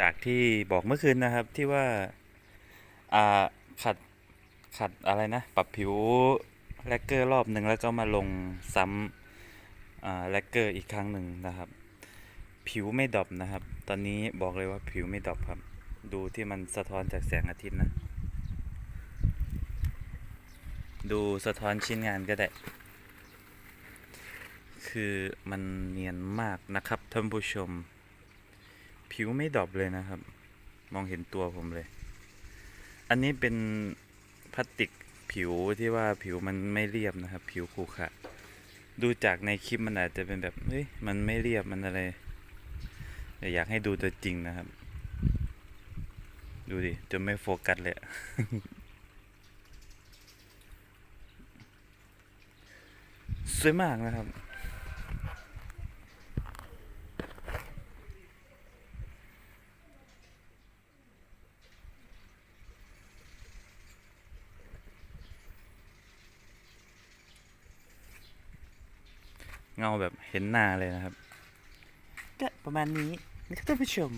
จากที่บอกเมื่อคืนนะครับที่ว่าอ่าขัดขัดอะไรนะ ปรับผิวแลกเกอร์รอบหนึ่งแล้วก็มาลงซ้ำอ่าแลกเกอร์อีกครั้งหนึ่งนะครับ ผิวไม่ดรอปนะครับ ตอนนี้บอกเลยว่าผิวไม่ดรอปครับ ดูที่มันสะท้อนจากแสงอาทิตย์นะ ดูสะท้อนชิ้นงานก็ได้คือมันเนียนมากนะครับท่านผู้ชม ผิวไม่ดรอปเลยนะครับ มองเห็นตัวผมเลย อันนี้เป็นพลาสติกผิวที่ว่าผิวมันไม่เรียบนะครับ ผิวขรุขระดูจากในคลิปมันอาจจะเป็นแบบเฮ้ยมันไม่เรียบมันอะไรแต่อยากให้ดูตัวจริงนะครับ ดูดิจนไม่โฟกัสเลยสวยมากนะครับ เงาแบบเห็นหน้าเลยนะครับ ก็ประมาณนี้นะครับท่านผู้ชม